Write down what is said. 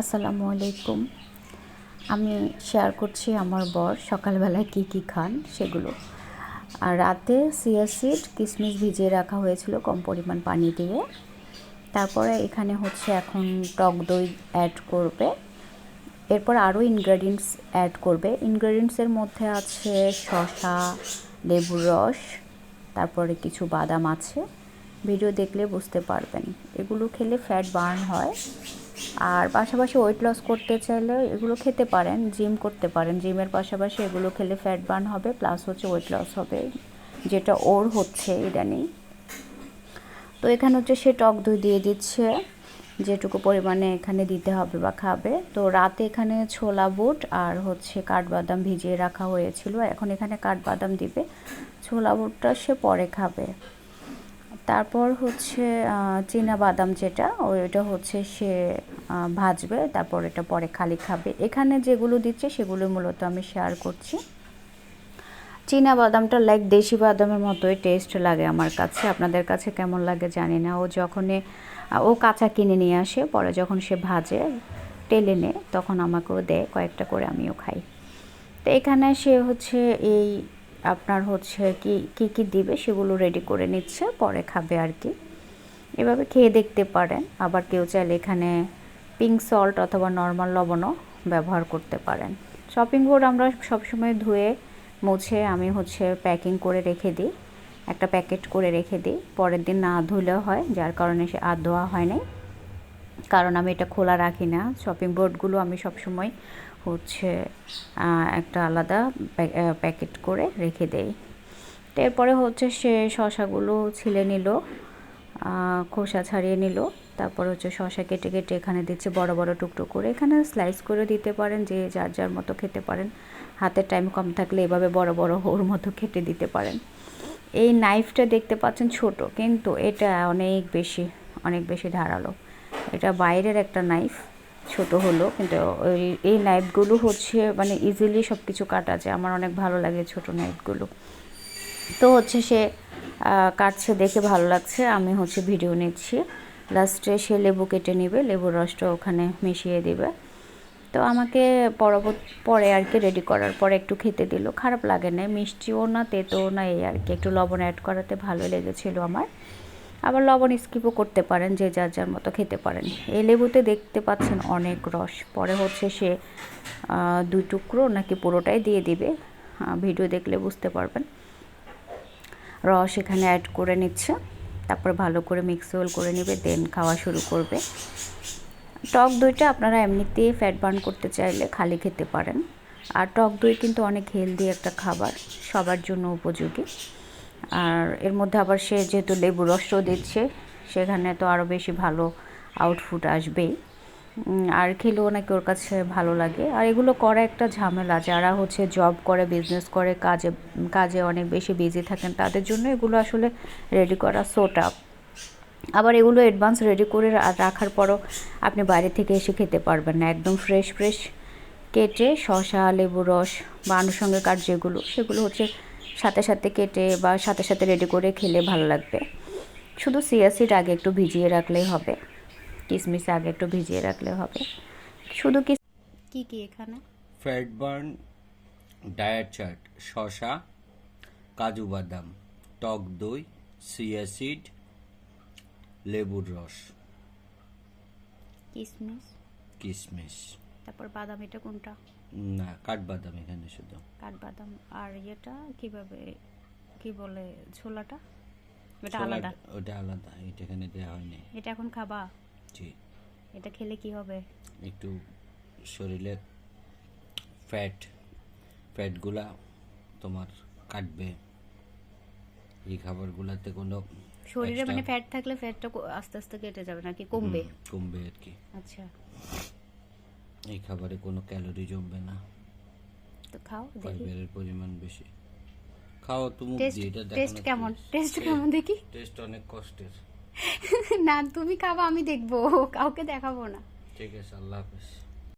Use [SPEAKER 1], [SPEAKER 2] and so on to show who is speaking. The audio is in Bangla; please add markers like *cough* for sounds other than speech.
[SPEAKER 1] আসসালামু আলাইকুম। আমি শেয়ার করছি আমার বর, সকালবেলায় কি কি খান সেগুলো। আর রাতে সিয়াসিড কিশমিশ ভিজিয়ে রাখা হয়েছিল কম পরিমাণ পানি দিয়ে। তারপরে এখানে হচ্ছে এখন টক দই অ্যাড করবে। এরপর আরও ইনগ্রেডিয়েন্টস অ্যাড করবে। ইনগ্রেডিয়েন্টসের মধ্যে আছে শশা লেবুর রস, তারপরে কিছু বাদাম আছে। ভিডিও দেখলে বুঝতে পারবেন। এগুলো খেলে ফ্যাট বার্ন হয়। আর পাশাপাশি ওয়েট লস করতে চাইলে এগুলো খেতে পারেন জিম করতে পারেন। জিমের পাশাপাশি এগুলো খেলে ফ্যাট বার্ন হবে প্লাস হচ্ছে ওয়েট লস হবে, যেটা ওর হচ্ছে ইদানিং। তো এখানে হচ্ছে সে টক দই দিয়ে দিচ্ছে, যেটুকু পরিমাণে এখানে দিতে হবে বা খাবে। তো রাতে এখানে ছোলা বুট আর হচ্ছে কাঠবাদাম ভিজিয়ে রাখা হয়েছিল। এখন এখানে কাঠবাদাম দিবে, ছোলা বুটটা সে পরে খাবে। তারপর হচ্ছে চীনা বাদাম যেটা ওইটা হচ্ছে সে ভাজবে, তারপর এটা পরে খালি খাবে। এখানে যেগুলো দিচ্ছে সেগুলো মূলত আমি শেয়ার করছি। চীনা বাদামটা লাইক দেশি বাদামের মতোই টেস্ট লাগে আমার কাছে। আপনাদের কাছে কেমন লাগে জানি না। ও যখনই ও কাঁচা কিনে নিয়ে আসে, পরে যখন সে ভাজে টেলে নে, তখন আমাকেও দেয়, কয়েকটা করে আমিও খাই। তো এখানে সে হচ্ছে এই আপনার হচ্ছে কি কি কি দিবে সেগুলো রেডি করে নিচ্ছে, পরে খাবে আর কি। এভাবে খেয়ে দেখতে পারেন। আবার কেউ চাইলে এখানে পিঙ্ক সল্ট অথবা নর্মাল লবণও ব্যবহার করতে পারেন। শপিং বোর্ড আমরা সবসময় ধুয়ে, মুছে আমি হচ্ছে প্যাকিং করে রেখে দিই। একটা প্যাকেট করে রেখে দিই। পরের দিন না ধুলেও হয়, যার কারণে সে আর ধোয়া হয় নাই। কারণ আমি এটা খোলা রাখি না। শপিং বোর্ডগুলো আমি সবসময় হচ্ছে একটা আলাদা প্যাকেট করে রেখে তো এরপরে হচ্ছে সে শশাগুলো ছিলে নিল খোসা ছাড়িয়ে নিল। তারপর হচ্ছে শশা কেটে কেটে এখানে দিচ্ছে, বড় বড় টুকরো করে। এখানে স্লাইস করে দিতে পারেন, যে যার যার মতো খেতে পারেন। হাতের টাইম কম থাকলে এভাবে বড় বড় ওর মতো কেটে দিতে পারেন। এই নাইফটা দেখতে পাচ্ছেন ছোট, কিন্তু এটা অনেক বেশি অনেক বেশি ধারালো। এটা বাইরের একটা নাইফ ছোট হলো, কিন্তু ওই এই নাইফগুলো হচ্ছে মানে ইজিলি সব কিছু কাটা যায়। আমার অনেক ভালো লাগে ছোট নাইফগুলো তো হচ্ছে সে কাটছে দেখে ভালো লাগছে, আমি হচ্ছে ভিডিও নিচ্ছি। লাস্টে সে লেবু কেটে নেবে, লেবুর রসটা ওখানে মিশিয়ে দেবে। তো আমাকে পরবর্তী পরে আর কি রেডি করার, পরে একটু খেতে দিল। খারাপ লাগে না মিষ্টিও না তেতো না, এই আর কি। একটু লবণ অ্যাড করাতে ভালো লেগেছিল আমার। আবার লবণ স্কিপও করতে পারেন, যে যার যার মতো খেতে পারেন। এই লেবুতে দেখতে পাচ্ছেন অনেক রস। পরে হচ্ছে সে দুই টুকরো নাকি পুরোটাই দিয়ে দিবে। ভিডিও দেখলে বুঝতে পারবেন। রস এখানে অ্যাড করে নিচ্ছে। তারপরে ভালো করে মিক্স ওয়েল করে নেবে দেন খাওয়া শুরু করবে। টক দইটা আপনারা এমনিতেই ফ্যাট বার্ন করতে চাইলে খালি খেতে পারেন। আর টক দই কিন্তু অনেক হেলদি একটা খাবার, সবার জন্য উপযোগী। আর এর মধ্যে আবার সে যেহেতু লেবু রসও দিচ্ছে, সেখানে তো আরও বেশি ভালো আউটফুট আসবেই। আর খেলেও নাকি ওর কাছে ভালো লাগে। আর এগুলো করা একটা ঝামেলা, যারা হচ্ছে জব করে বিজনেস করে, কাজে কাজে অনেক বেশি বিজি থাকেন, তাদের জন্য এগুলো আসলে রেডি করা সো টাফ আবার এগুলো অ্যাডভান্স রেডি করে রাখার পরও আপনি বাইরে থেকে এসে খেতে পারবেন না। একদম ফ্রেশ ফ্রেশ কেটে শসা লেবু রস বা আনুষঙ্গিক যেগুলো, সেগুলো হচ্ছে সাথে সাথে কেটে বা সাথে সাথে রেডি করে খেলে ভালো লাগবে। শুধু সিয়াসিড আগে একটু ভিজিয়ে রাখলেই হবে। কিশমিশ আগে একটু ভিজিয়ে রাখলে হবে। শুধু কি কি কি এখানে?
[SPEAKER 2] ফ্যাট বার্ন ডায়েট চার্ট শশা কাজু বাদাম টক দই সিয়াসিড লেবুর রস।
[SPEAKER 1] কিশমিশ
[SPEAKER 2] কিশমিশ
[SPEAKER 1] তারপর বাদাম এটা কোনটা?
[SPEAKER 2] না কাঠবাদাম এখানে শুধু।
[SPEAKER 1] কাঠবাদাম। আর এটা কীভাবে কি বলে ছোলাটা? এটা আলাদা?
[SPEAKER 2] ওটা আলাদা এটা এখানে দেওয়া হয়নি।
[SPEAKER 1] এটা এখন খাবা?
[SPEAKER 2] জি।
[SPEAKER 1] এটা খেলে কি হবে?
[SPEAKER 2] একটু শরীরে ফ্যাট ফ্যাটগুলা তোমার কাটবে। এই খাবারগুলাতে কোনো
[SPEAKER 1] শরীরে মানে ফ্যাট থাকলে ফ্যাটটা আস্তে আস্তে কেটে যাবে নাকি কমবে?
[SPEAKER 2] কমবে আর কি।
[SPEAKER 1] আচ্ছা।
[SPEAKER 2] এই খাবারে কোনো ক্যালোরি জমবে না।
[SPEAKER 1] তো খাও দেখি।
[SPEAKER 2] ফাইবারের পরিমাণ বেশি। খাও তুমি
[SPEAKER 1] টেস্ট টেস্ট কেমন? টেস্ট কেমন দেখি?
[SPEAKER 2] টেস্ট অনেক কষ্টের। *laughs*
[SPEAKER 1] না তুমি খাবা আমি দেখব। কাউকে দেখাবো না।
[SPEAKER 2] ঠিক আছে আল্লাহ হাফেজ।